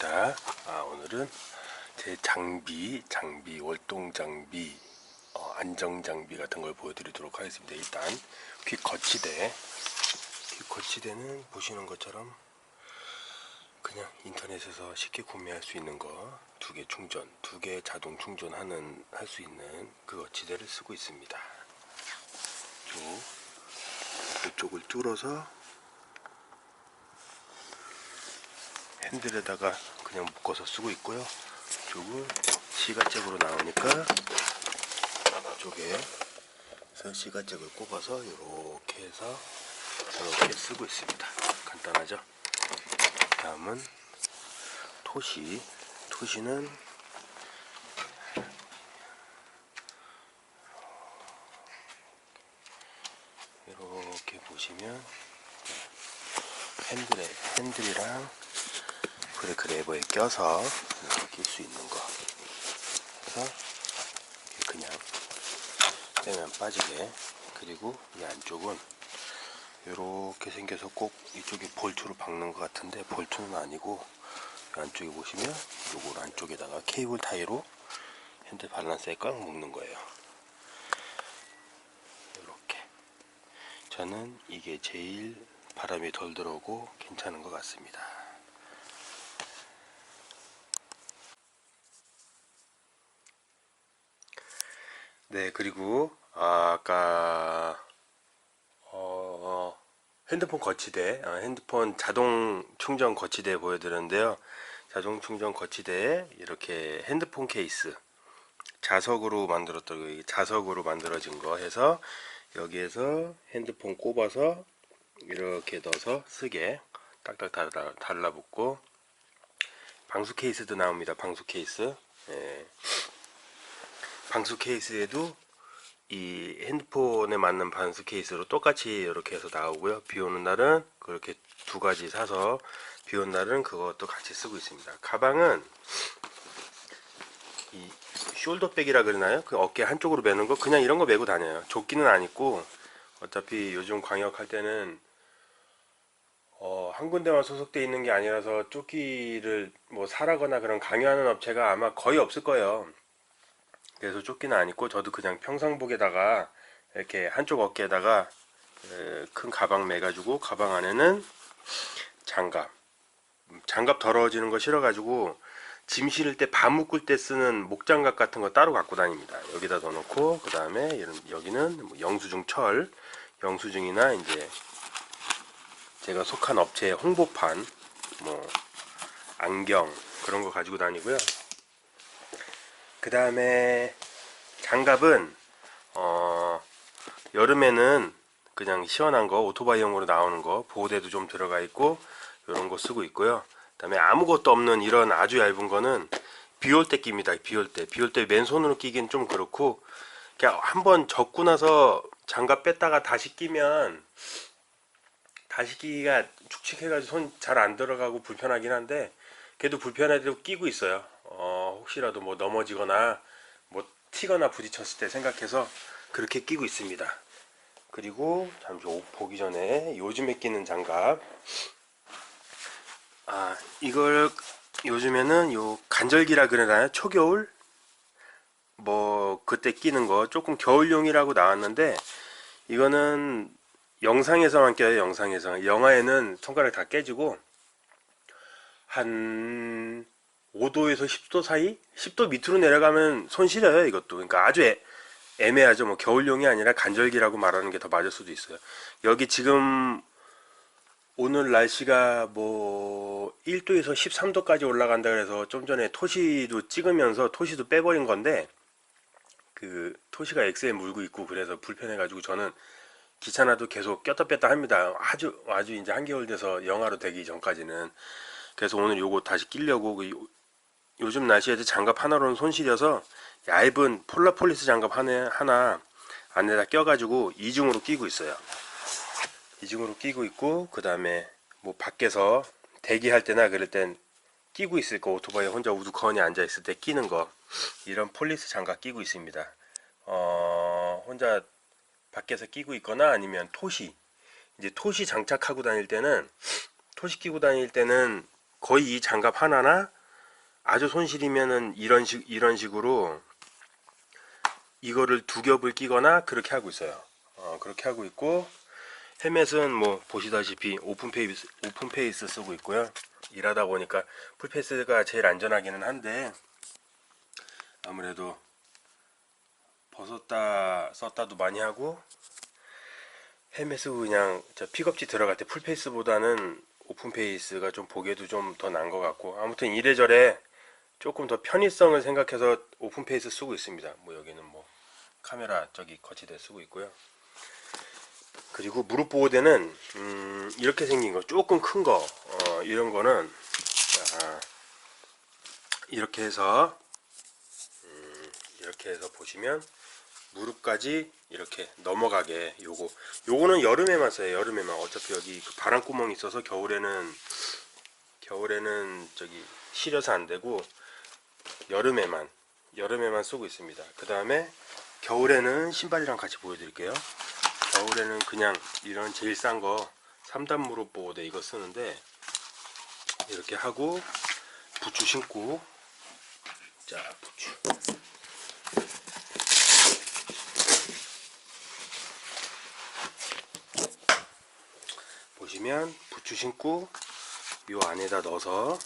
킥스모토입니다. 아, 오늘은 제 장비, 장비, 월동 장비, 어, 안정 장비 같은 걸 보여드리도록 하겠습니다. 일단 퀵 거치대, 퀵 거치대는 보시는 것처럼 그냥 인터넷에서 쉽게 구매할 수 있는 거 두 개 충전, 두 개 자동 충전하는 할 수 있는 그 거치대를 쓰고 있습니다. 쭉 이쪽을 뚫어서 핸들에다가 그냥 묶어서 쓰고 있고요. 이쪽은 시가잭으로 나오니까 이쪽에서 시가잭을 꼽아서 이렇게 해서 이렇게 쓰고 있습니다. 간단하죠? 다음은 토시. 토시는 이렇게 보시면 핸들에 핸들이랑 브레이크 레버에 껴서 낄 수 있는 거. 그래서 그냥 빼면 빠지게. 그리고 이 안쪽은 이렇게 생겨서 꼭 이쪽에 볼트로 박는 것 같은데 볼트는 아니고 이 안쪽에 보시면 요걸 안쪽에다가 케이블 타이로 핸들 밸런스에 꽉 묶는 거예요. 이렇게. 저는 이게 제일 바람이 덜 들어오고 괜찮은 것 같습니다. 네, 그리고 아까 어, 핸드폰 거치대, 아, 핸드폰 자동 충전 거치대 보여드렸는데요. 자동 충전 거치대에 이렇게 핸드폰 케이스 자석으로 만들었던 거, 자석으로 만들어진 거 해서 여기에서 핸드폰 꼽아서 이렇게 넣어서 쓰게 딱딱 달라, 달라붙고 방수 케이스도 나옵니다. 방수 케이스. 예. 방수 케이스에도 이 핸드폰에 맞는 방수 케이스로 똑같이 이렇게 해서 나오고요. 비 오는 날은 그렇게 두 가지 사서 비 오는 날은 그것도 같이 쓰고 있습니다. 가방은 이 숄더백이라 그러나요? 그 어깨 한쪽으로 매는 거 그냥 이런 거 메고 다녀요. 조끼는 안 입고 어차피 요즘 광역할 때는 어, 한 군데만 소속돼 있는 게 아니라서 조끼를 뭐 사라거나 그런 강요하는 업체가 아마 거의 없을 거예요. 그래서 조끼는 안 입고 저도 그냥 평상복에다가 이렇게 한쪽 어깨에다가 에, 큰 가방 매가지고 가방 안에는 장갑 장갑 더러워지는 거 싫어가지고 짐 실을 때 밥 묶을 때 쓰는 목장갑 같은 거 따로 갖고 다닙니다. 여기다 넣어놓고 그 다음에 여기는 뭐 영수증 철 영수증이나 이제 제가 속한 업체의 홍보판 뭐 안경 그런 거 가지고 다니고요. 그 다음에 장갑은 어 여름에는 그냥 시원한 거 오토바이용으로 나오는 거 보호대도 좀 들어가 있고 이런 거 쓰고 있고요. 그 다음에 아무것도 없는 이런 아주 얇은 거는 비 올 때 낍니다. 비 올 때. 비 올 때 맨손으로 끼긴 좀 그렇고 그냥 한번 접고 나서 장갑 뺐다가 다시 끼면 다시 끼기가 축축해가지고 손 잘 안 들어가고 불편하긴 한데 그래도 불편해도 끼고 있어요 어, 혹시라도 뭐 넘어지거나 뭐 튀거나 부딪혔을 때 생각해서 그렇게 끼고 있습니다. 그리고 잠시 옷 보기 전에 요즘에 끼는 장갑 아 이걸 요즘에는 요 간절기라 그러나요? 초겨울 뭐 그때 끼는 거 조금 겨울용이라고 나왔는데 이거는 영상에서만 껴요 영상에서 영화에는 손가락 다 깨지고 한 5도에서 10도 사이? 10도 밑으로 내려가면 손 시려요 이것도. 그러니까 아주 애, 애매하죠. 뭐 겨울용이 아니라 간절기라고 말하는 게 더 맞을 수도 있어요. 여기 지금 오늘 날씨가 뭐 1도에서 13도까지 올라간다 그래서 좀 전에 토시도 찍으면서 토시도 빼버린 건데 그 토시가 엑스에 물고 있고 그래서 불편해 가지고 저는 귀찮아도 계속 꼈다 뺐다 합니다. 아주 아주 이제 한겨울 돼서 영하로 되기 전까지는. 그래서 오늘 요거 다시 끼려고 그 요즘 날씨에도 장갑 하나로는 손실이어서 얇은 폴라폴리스 장갑 하나, 안에다 껴가지고 이중으로 끼고 있어요. 이중으로 끼고 있고 그 다음에 뭐 밖에서 대기할 때나 그럴 땐 끼고 있을 거 오토바이 혼자 우두커니 앉아 있을 때 끼는 거 이런 폴리스 장갑 끼고 있습니다. 어 혼자 밖에서 끼고 있거나 아니면 토시 이제 토시 장착하고 다닐 때는 토시 끼고 다닐 때는 거의 이 장갑 하나나 아주 손실이면은 이런 식 이런 식으로 이거를 두 겹을 끼거나 그렇게 하고 있어요. 어, 그렇게 하고 있고 헬멧은 뭐 보시다시피 오픈 페이스 오픈 페이스 쓰고 있고요. 일하다 보니까 풀 페이스가 제일 안전하기는 한데 아무래도 벗었다 썼다도 많이 하고 헬멧은 그냥 저 픽업지 들어갈 때 풀페이스보다는 오픈페이스가 좀 보기에도 좀더 나은 것 같고 아무튼 이래저래 조금 더 편의성을 생각해서 오픈페이스 쓰고 있습니다. 뭐 여기는 뭐 카메라 저기 거치대 쓰고 있고요. 그리고 무릎 보호대는 음, 이렇게 생긴 거 조금 큰거 어, 이런 거는 자, 이렇게 해서 음, 이렇게 해서 보시면 무릎까지 이렇게 넘어가게 요거 요거는 여름에만 써요 여름에만. 어차피 여기 그 바람구멍이 있어서 겨울에는 겨울에는 저기 시려서 안 되고 여름에만 여름에만 쓰고 있습니다. 그 다음에 겨울에는 신발이랑 같이 보여드릴게요. 겨울에는 그냥 이런 제일 싼 거 3단 무릎 보호대 이거 쓰는데 이렇게 하고 부츠 신고. 자 부츠. 보시면 부츠 신고 요 안에다 넣어서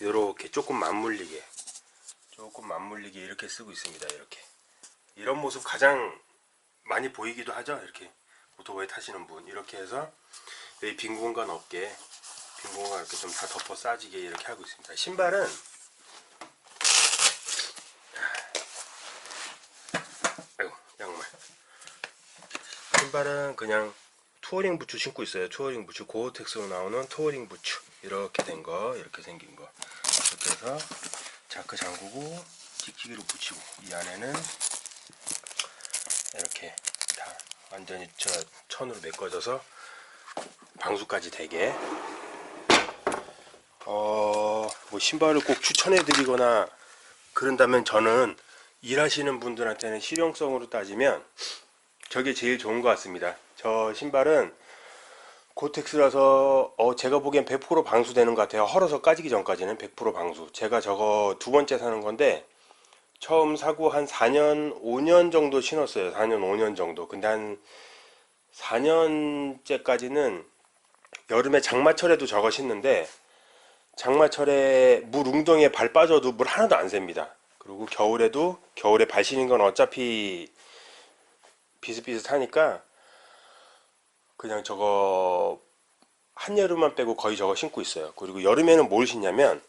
이렇게 조금 맞물리게 조금 맞물리게 이렇게 쓰고 있습니다 이렇게. 이런 모습 가장 많이 보이기도 하죠 이렇게. 오토바이 타시는 분. 이렇게 해서 여기 빈 공간 없게 빈 공간 이렇게 좀 다 덮어 싸지게 이렇게 하고 있습니다. 신발은 아이고 양말. 신발은 그냥 투어링 부츠 신고 있어요. 투어링 부츠. 고어텍스로 나오는 투어링 부츠. 이렇게 된 거, 이렇게 생긴 거. 이렇게 해서 자크 잠그고 찍찍이로 붙이고 이 안에는 이렇게 다 완전히 저 천으로 메꿔져서 방수까지 되게 어, 뭐 신발을 꼭 추천해 드리거나 그런다면 저는 일하시는 분들한테는 실용성으로 따지면 저게 제일 좋은 것 같습니다. 저 신발은 고텍스라서 어 제가 보기엔 100% 방수되는 것 같아요. 헐어서 까지기 전까지는 100% 방수. 제가 저거 두 번째 사는 건데 처음 사고 한 4년, 5년 정도 신었어요. 4년, 5년 정도. 근데 한 4년째까지는 여름에 장마철에도 저거 신는데 장마철에 물 웅덩이에 발 빠져도 물 하나도 안 셉니다. 그리고 겨울에도 겨울에 발 신는 건 어차피 비슷비슷하니까 그냥 저거 한여름만 빼고 거의 저거 신고 있어요. 그리고 여름에는 뭘 신냐면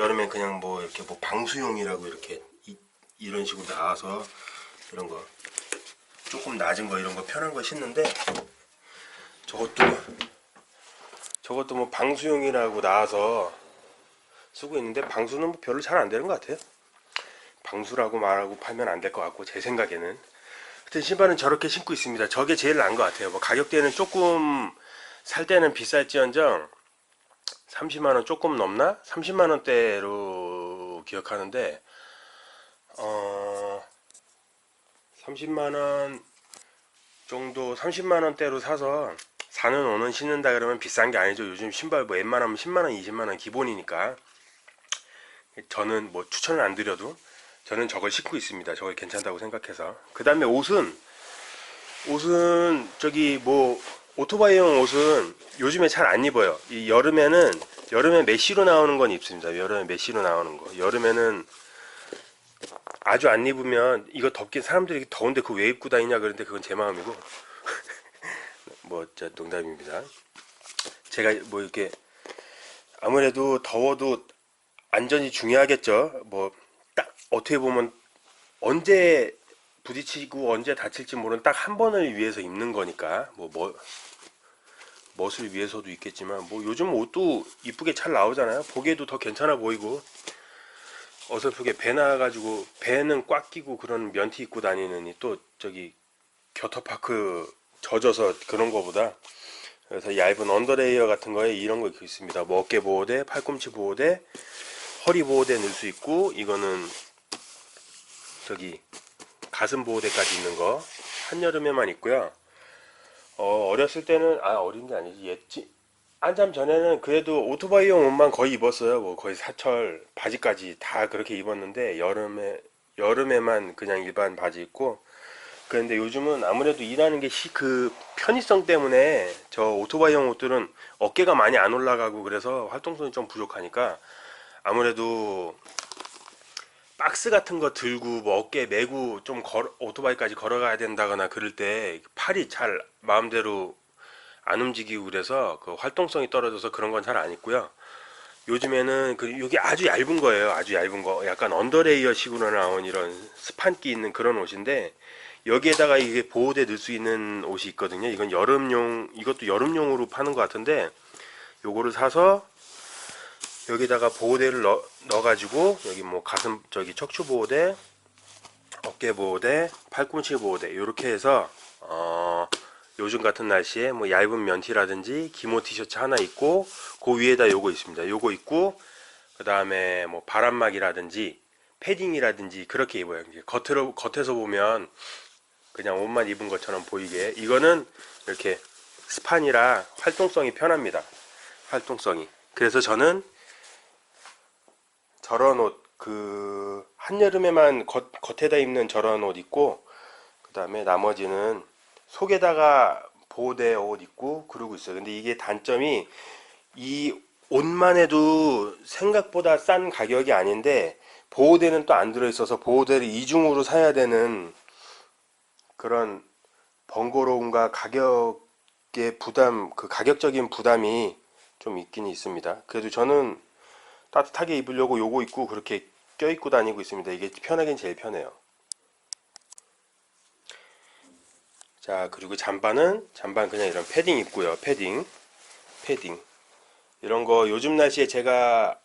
여름엔 그냥 뭐 이렇게 뭐 방수용이라고 이렇게 이, 런 식으로 나와서 이런 거 조금 낮은 거 이런 거 편한 거 신는데 저것도 저것도 뭐 방수용이라고 나와서 쓰고 있는데 방수는 뭐 별로 잘 안 되는 것 같아요. 방수라고 말하고 팔면 안 될 것 같고 제 생각에는 하여튼 신발은 저렇게 신고 있습니다. 저게 제일 나은 것 같아요. 뭐 가격대는 조금 살 때는 비쌀지언정 30만원 조금 넘나? 30만원대로 기억하는데 어 30만원 정도 30만원대로 사서 사는 오는 신는다 그러면 비싼 게 아니죠. 요즘 신발 뭐 웬만하면 10만원 20만원 기본이니까 저는 뭐 추천을 안 드려도 저는 저걸 신고 있습니다. 저걸 괜찮다고 생각해서. 그 다음에 옷은, 옷은, 저기 뭐, 오토바이용 옷은 요즘에 잘 안 입어요. 이 여름에는, 여름에 메쉬로 나오는 건 입습니다. 여름에 메쉬로 나오는 거. 여름에는 아주 안 입으면 이거 덥게 사람들이 더운데 그거 왜 입고 다니냐 그런데 그건 제 마음이고. 뭐, 저 농담입니다. 제가 뭐 이렇게 아무래도 더워도 안전이 중요하겠죠. 뭐딱 어떻게 보면 언제 부딪히고 언제 다칠지 모르는 딱 한 번을 위해서 입는 거니까 뭐 뭐 멋을 위해서도 있겠지만 뭐 요즘 옷도 이쁘게 잘 나오잖아요. 보기에도 더 괜찮아 보이고 어설프게 배 나와가지고 배는 꽉 끼고 그런 면티 입고 다니느니 또 저기 겨터파크 젖어서 그런 거보다 그래서 얇은 언더레이어 같은 거에 이런 거 있습니다. 뭐 어깨 보호대, 팔꿈치 보호대, 허리 보호대 넣을 수 있고 이거는 저기 가슴 보호대까지 있는 거 한여름에만 입고요. 어, 어렸을 때는 아 어린 게 아니지 옛지 한참 전에는 그래도 오토바이용 옷만 거의 입었어요. 뭐 거의 사철 바지까지 다 그렇게 입었는데 여름에 여름에만 그냥 일반 바지 입고 그런데 요즘은 아무래도 일하는 게 그 편의성 때문에 저 오토바이용 옷들은 어깨가 많이 안 올라가고 그래서 활동성이 좀 부족하니까 아무래도 박스 같은 거 들고 뭐 어깨 메고 좀 걸어, 오토바이까지 걸어가야 된다거나 그럴 때 팔이 잘 마음대로 안 움직이고 그래서 그 활동성이 떨어져서 그런 건 잘안 입고요. 요즘에는 그 이게 아주 얇은 거예요. 아주 얇은 거. 약간 언더레이어 식으로 나온 이런 스판기 있는 그런 옷인데 여기에다가 이게 보호대 넣을 수 있는 옷이 있거든요. 이건 여름용 이것도 여름용으로 파는 것 같은데 요거를 사서 여기다가 보호대를 넣어, 넣어가지고 여기 뭐 가슴 저기 척추 보호대, 어깨 보호대, 팔꿈치 보호대 이렇게 해서 어 요즘 같은 날씨에 뭐 얇은 면티라든지 기모 티셔츠 하나 입고 그 위에다 요거 있습니다. 요거 입고 그 다음에 뭐 바람막이라든지 패딩이라든지 그렇게 입어요. 겉으로 겉에서 보면 그냥 옷만 입은 것처럼 보이게 이거는 이렇게 스판이라 활동성이 편합니다. 활동성이. 그래서 저는 저런 옷, 그, 한여름에만 겉, 겉에다 입는 저런 옷 입고, 그 다음에 나머지는 속에다가 보호대 옷 입고 그러고 있어요. 근데 이게 단점이 이 옷만 해도 생각보다 싼 가격이 아닌데, 보호대는 또 안 들어있어서 보호대를 이중으로 사야 되는 그런 번거로움과 가격의 부담, 그 가격적인 부담이 좀 있긴 있습니다. 그래도 저는 따뜻하게 입으려고 요거 입고 그렇게 껴입고 다니고 있습니다. 이게 편하긴 제일 편해요. 자, 그리고 잠바는 잠바는 그냥 이런 패딩 입고요. 패딩. 패딩. 이런 거 요즘 날씨에 제가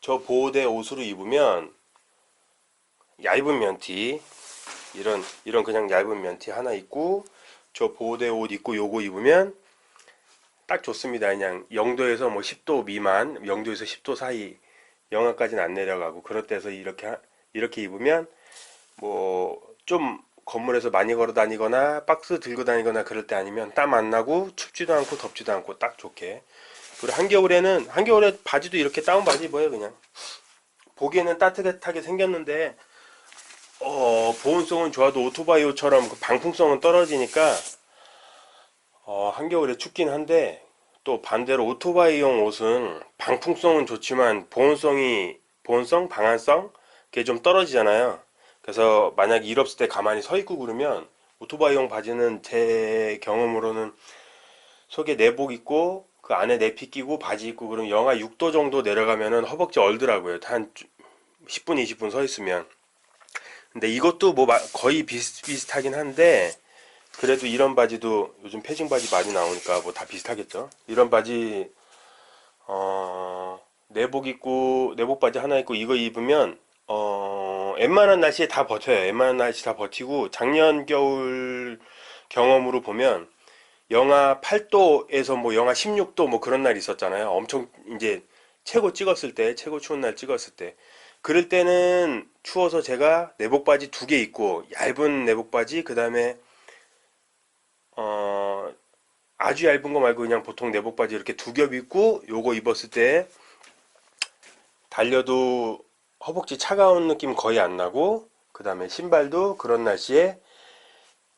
저 보호대 옷으로 입으면 얇은 면티 이런 이런 그냥 얇은 면티 하나 입고 저 보호대 옷 입고 요거 입으면 딱 좋습니다. 그냥 0도에서 뭐 10도 미만, 0도에서 10도 사이 영하까지는 안 내려가고 그럴 때서 이렇게 하- 이렇게 입으면 뭐 좀 건물에서 많이 걸어 다니거나 박스 들고 다니거나 그럴 때 아니면 땀 안 나고 춥지도 않고 덥지도 않고 딱 좋게. 그리고 한겨울에는 한겨울에 바지도 이렇게 다운 바지 입어요 그냥? 보기에는 따뜻하게 생겼는데 어 보온성은 좋아도 오토바이 옷처럼 그 방풍성은 떨어지니까 어 한겨울에 춥긴 한데 또 반대로 오토바이용 옷은 방풍성은 좋지만 보온성이 보온성, 방한성 그게 좀 떨어지잖아요. 그래서 만약 일 없을 때 가만히 서 있고 그러면 오토바이용 바지는 제 경험으로는 속에 내복 입고 그 안에 내피 끼고 바지 입고 그러면 영하 6도 정도 내려가면은 허벅지 얼더라고요. 한 10분, 20분 서 있으면. 근데 이것도 뭐 마- 거의 비슷비슷하긴 한데 그래도 이런 바지도 요즘 패딩 바지 많이 나오니까 뭐 다 비슷하겠죠. 이런 바지 어 내복 입고 내복 바지 하나 입고 이거 입으면 어 웬만한 날씨에 다 버텨요. 웬만한 날씨 다 버티고 작년 겨울 경험으로 보면 영하 8도에서 뭐 영하 16도 뭐 그런 날 있었잖아요. 엄청 이제 최고 찍었을 때 최고 추운 날 찍었을 때 그럴 때는 추워서 제가 내복 바지 두 개 입고 얇은 내복 바지 그다음에 어 아주 얇은 거 말고 그냥 보통 내복 바지 이렇게 두 겹 입고 요거 입었을 때 달려도 허벅지 차가운 느낌 거의 안 나고 그 다음에 신발도 그런 날씨에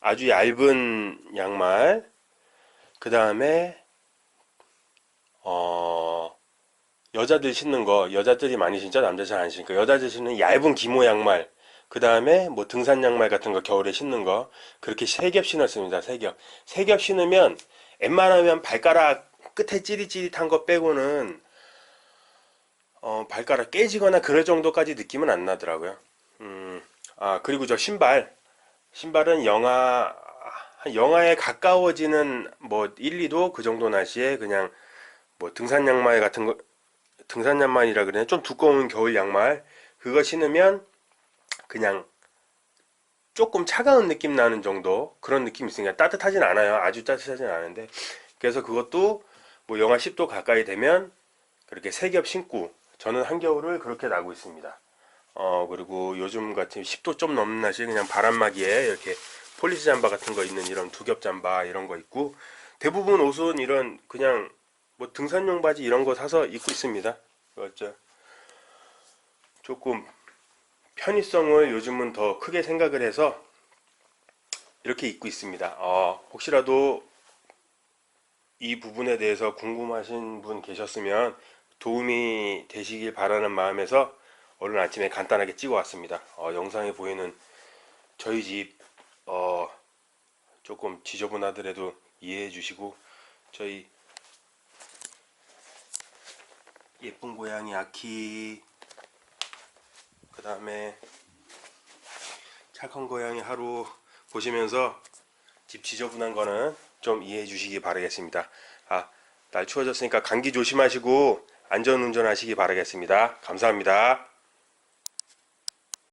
아주 얇은 양말 그 다음에 어 여자들 신는 거 여자들이 많이 신죠 남자 잘 안 신니까 여자들 신는 얇은 기모 양말 그 다음에 뭐 등산 양말 같은 거 겨울에 신는 거 그렇게 세 겹 신었습니다 세 겹 세 겹 신으면 웬만하면 발가락 끝에 찌릿찌릿한 거 빼고는 어, 발가락 깨지거나 그럴 정도까지 느낌은 안 나더라고요. 음, 아, 그리고 저 신발. 신발은 영하, 한 영하에 가까워지는 뭐 1, 2도 그 정도 날씨에 그냥 뭐 등산 양말 같은 거, 등산 양말이라 그러냐. 좀 두꺼운 겨울 양말. 그거 신으면 그냥 조금 차가운 느낌 나는 정도 그런 느낌이 있으니까 따뜻하진 않아요. 아주 따뜻하진 않은데. 그래서 그것도 뭐 영하 10도 가까이 되면 그렇게 세 겹 신고 저는 한겨울을 그렇게 나고 있습니다. 어, 그리고 요즘 같은 10도 좀 넘는 날씨에 그냥 바람막이에 이렇게 폴리스 잠바 같은 거 있는 이런 두 겹 잠바 이런 거 있고 대부분 옷은 이런 그냥 뭐 등산용 바지 이런 거 사서 입고 있습니다. 어쩌 조금 편의성을 요즘은 더 크게 생각을 해서 이렇게 입고 있습니다. 어, 혹시라도 이 부분에 대해서 궁금하신 분 계셨으면 도움이 되시길 바라는 마음에서 오늘 아침에 간단하게 찍어 왔습니다. 어, 영상에 보이는 저희 집 어, 조금 지저분하더라도 이해해 주시고 저희 예쁜 고양이 아키 그 다음에 착한 고양이 하루 보시면서 집 지저분한 거는 좀 이해해 주시기 바라겠습니다. 아, 날 추워졌으니까 감기 조심하시고 안전 운전 하시기 바라겠습니다. 감사합니다.